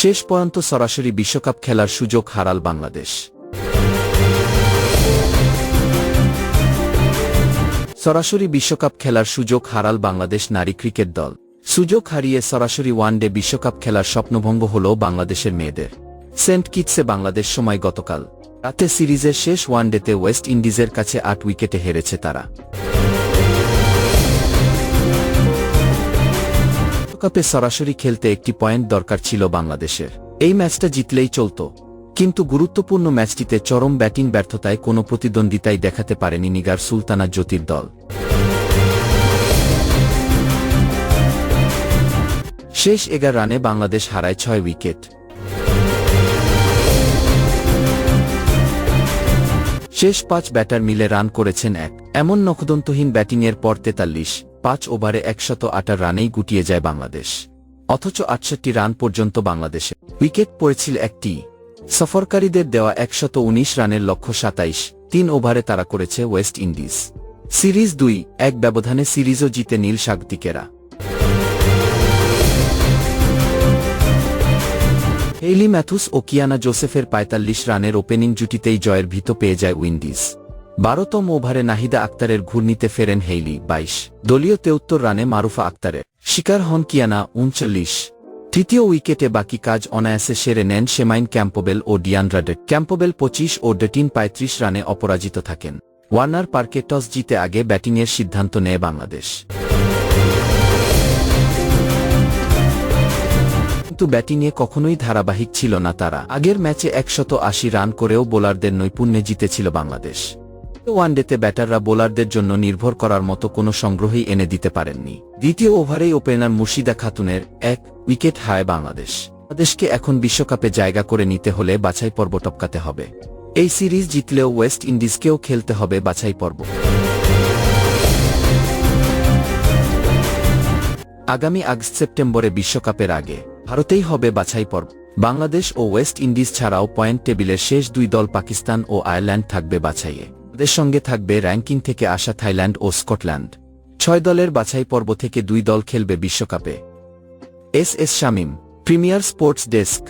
শেষ পর্যন্ত সরাসরি বিশ্বকাপ খেলার সুযোগ হারাল বাংলাদেশ। সরাসরি বিশ্বকাপ খেলার সুযোগ হারাল বাংলাদেশ নারী ক্রিকেট দল। সুযোগ হারিয়ে সরাসরি ওয়ানডে বিশ্বকাপ খেলার স্বপ্নভঙ্গ হল বাংলাদেশের মেয়েদের। সেন্ট কিটসে বাংলাদেশ সময় গতকাল। রাতে সিরিজের শেষ ওয়ানডেতে ওয়েস্ট ইন্ডিজের কাছে আট উইকেটে হেরেছে তারা। বিশ্বকাপে সরাসরি খেলতে একটি পয়েন্ট দরকার ছিল বাংলাদেশের। এই ম্যাচটা জিতলেই চলত। কিন্তু গুরুত্বপূর্ণ ম্যাচটিতে চরম ব্যাটিং ব্যর্থতায় কোনো প্রতিদ্বন্দ্বিতাই দেখাতে পারেনি নিগার সুলতানা জ্যোতির দল। শেষ এগার রানে বাংলাদেশ হারায় ছয় উইকেট। শেষ পাঁচ ব্যাটার মিলে রান করেছেন এক। এমন নখদন্তহীন ব্যাটিংয়ের পর তেতাল্লিশ। পাঁচ ওভারে একশত আটার রানেই গুটিয়ে যায় বাংলাদেশ। অথচ আটষট্টি রান পর্যন্ত বাংলাদেশে। উইকেট পড়েছিল একটি সফরকারীদের দেওয়া একশত উনিশ রানের লক্ষ্য সাতাইশ, তিন ওভারে তারা করেছে ওয়েস্ট ইন্ডিজ। সিরিজ দুই, এক ব্যবধানে সিরিজও জিতে নীল স্বাগতিকেরা হেইলি ম্যাথুস ও কিয়ানা জোসেফের পঁয়তাল্লিশ রানের ওপেনিং জুটিতেই জয়ের ভীত পেয়ে যায় উইন্ডিজ। বারোতম ওভারে নাহিদা আক্তারের ঘূর্ণিতে ফেরেন হেইলি, বাইশ। দলীয় তেউত্তর রানে মারুফা আক্তারের শিকার হন কিয়ানা, উনচল্লিশ। তৃতীয় উইকেটে বাকি কাজ অনায়াসে সেরে নেন সেমাইন ক্যাম্পোবেল ও ডিয়ান্ড্রাডে ক্যাম্পোবেল পঁচিশ ও ডেটিন পঁয়ত্রিশ রানে অপরাজিত থাকেন। ওয়ার্নার পার্কে টস জিতে আগে ব্যাটিংয়ের সিদ্ধান্ত নেয় বাংলাদেশ। কিন্তু ব্যাটিংয়ে কখনোই ধারাবাহিক ছিল না তারা। আগের ম্যাচে একশত আশি রান করেও বোলারদের নৈপুণ্যে জিতেছিল বাংলাদেশ। ওয়ানডেতে ব্যাটাররা বোলারদের জন্য নির্ভর করার মতো কোনো সংগ্রহই এনে দিতে পারেননি। দ্বিতীয় ওভারেই ওপেনার মুর্শিদা খাতুনের এক উইকেট হায় বাংলাদেশ। বাংলাদেশকে এখন বিশ্বকাপে জায়গা করে নিতে হলে বাছাই পর্ব টপকাতে হবে। এই সিরিজ জিতলেও ওয়েস্ট ইন্ডিজকেও খেলতে হবে বাছাই পর্ব। আগামী আগস্ট সেপ্টেম্বরে বিশ্বকাপের আগে ভারতেই হবে বাছাই পর্ব। বাংলাদেশ ও ওয়েস্ট ইন্ডিজ ছাড়াও পয়েন্ট টেবিলের শেষ দুই দল পাকিস্তান ও আয়ারল্যান্ড থাকবে বাছাইয়ে। তাদের সঙ্গে থাকবে র্যাঙ্কিং থেকে আসা থাইল্যান্ড ও স্কটল্যান্ড। ছয় দলের বাছাই পর্ব থেকে দুই দল খেলবে বিশ্বকাপে। S S Shamim, premier sports desk.